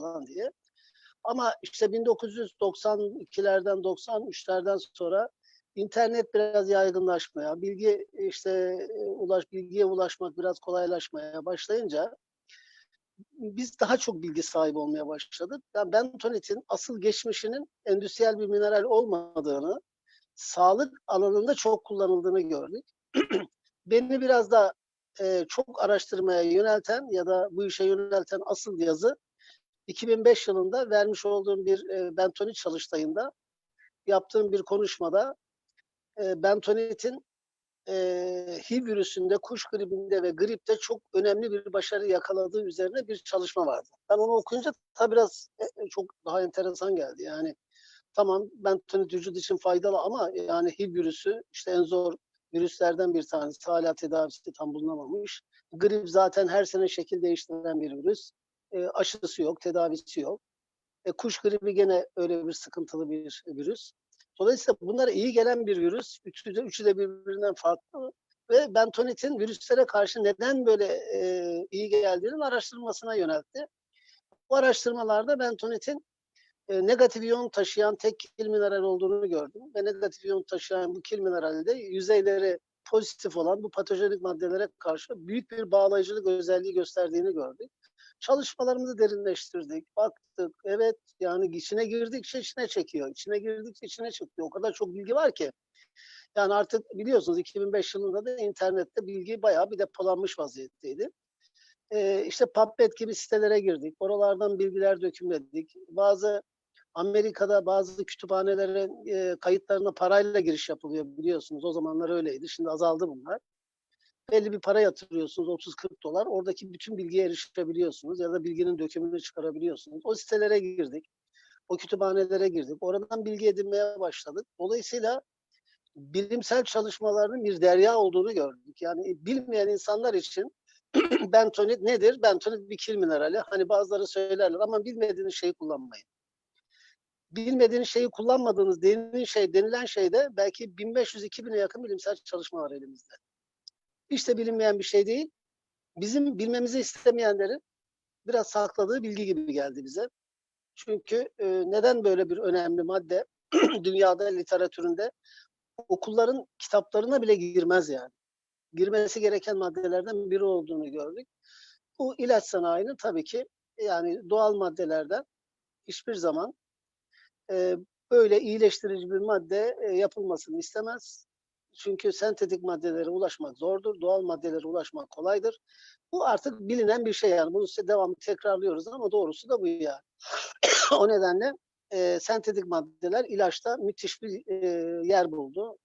falan diye. Ama işte 1992'lerden 93'lerden sonra internet biraz yaygınlaşmaya, bilgi işte e, ulaş bilgiye ulaşmak biraz kolaylaşmaya başlayınca biz daha çok bilgi sahibi olmaya başladık. Yani bentonit'in asıl geçmişinin endüstriyel bir mineral olmadığını, sağlık alanında çok kullanıldığını gördük. Beni biraz da e, çok araştırmaya yönelten ya da bu işe yönelten asıl yazı 2005 yılında vermiş olduğum bir e, bentonit çalıştayında yaptığım bir konuşmada e, bentonit'in e, HIV virüsünde, kuş gribinde ve gripte çok önemli bir başarı yakaladığı üzerine bir çalışma vardı. Ben onu okuyunca tabii biraz e, e, çok daha enteresan geldi. Yani tamam bentonit vücut için faydalı ama yani HIV virüsü işte en zor virüslerden bir tanesi. Hala tedavisi tam bulunamamış. Grip zaten her sene şekil değiştiren bir virüs. E, aşısı yok, tedavisi yok. E, kuş gribi gene öyle bir sıkıntılı bir virüs. Dolayısıyla bunlara iyi gelen bir virüs. Üçü de, üçü de birbirinden farklı. Ve bentonitin virüslere karşı neden böyle e, iyi geldiğinin araştırılmasına yöneltti. Bu araştırmalarda bentonitin e, negatif iyon taşıyan tek kil mineral olduğunu gördüm. Ve negatif iyon taşıyan bu kil mineralde yüzeyleri pozitif olan bu patojenik maddelere karşı büyük bir bağlayıcılık özelliği gösterdiğini gördük. Çalışmalarımızı derinleştirdik, baktık. Evet yani içine girdikçe içine çekiyor. İçine girdikçe içine çekiyor. O kadar çok bilgi var ki. Yani artık biliyorsunuz 2005 yılında da internette bilgi bayağı bir depolanmış vaziyetteydi. Ee, işte PubMed gibi sitelere girdik. Oralardan bilgiler dökümledik. Bazı Amerika'da bazı kütüphanelerin e, kayıtlarına parayla giriş yapılıyor biliyorsunuz. O zamanlar öyleydi. Şimdi azaldı bunlar belli bir para yatırıyorsunuz 30-40 dolar. Oradaki bütün bilgiye erişebiliyorsunuz ya da bilginin dökümünü çıkarabiliyorsunuz. O sitelere girdik. O kütüphanelere girdik. Oradan bilgi edinmeye başladık. Dolayısıyla bilimsel çalışmaların bir derya olduğunu gördük. Yani bilmeyen insanlar için bentonit nedir? Bentonit bir kil minerali. Hani bazıları söylerler ama bilmediğiniz şeyi kullanmayın. Bilmediğiniz şeyi kullanmadığınız denilen şey, denilen şeyde belki 1500-2000'e yakın bilimsel çalışma var elimizde hiç de bilinmeyen bir şey değil. Bizim bilmemizi istemeyenlerin biraz sakladığı bilgi gibi geldi bize. Çünkü e, neden böyle bir önemli madde dünyada literatüründe okulların kitaplarına bile girmez yani. Girmesi gereken maddelerden biri olduğunu gördük. Bu ilaç sanayinin tabii ki yani doğal maddelerden hiçbir zaman e, böyle iyileştirici bir madde e, yapılmasını istemez. Çünkü sentetik maddelere ulaşmak zordur. Doğal maddelere ulaşmak kolaydır. Bu artık bilinen bir şey yani. Bunu size devamlı tekrarlıyoruz ama doğrusu da bu yani. o nedenle e, sentetik maddeler ilaçta müthiş bir e, yer buldu.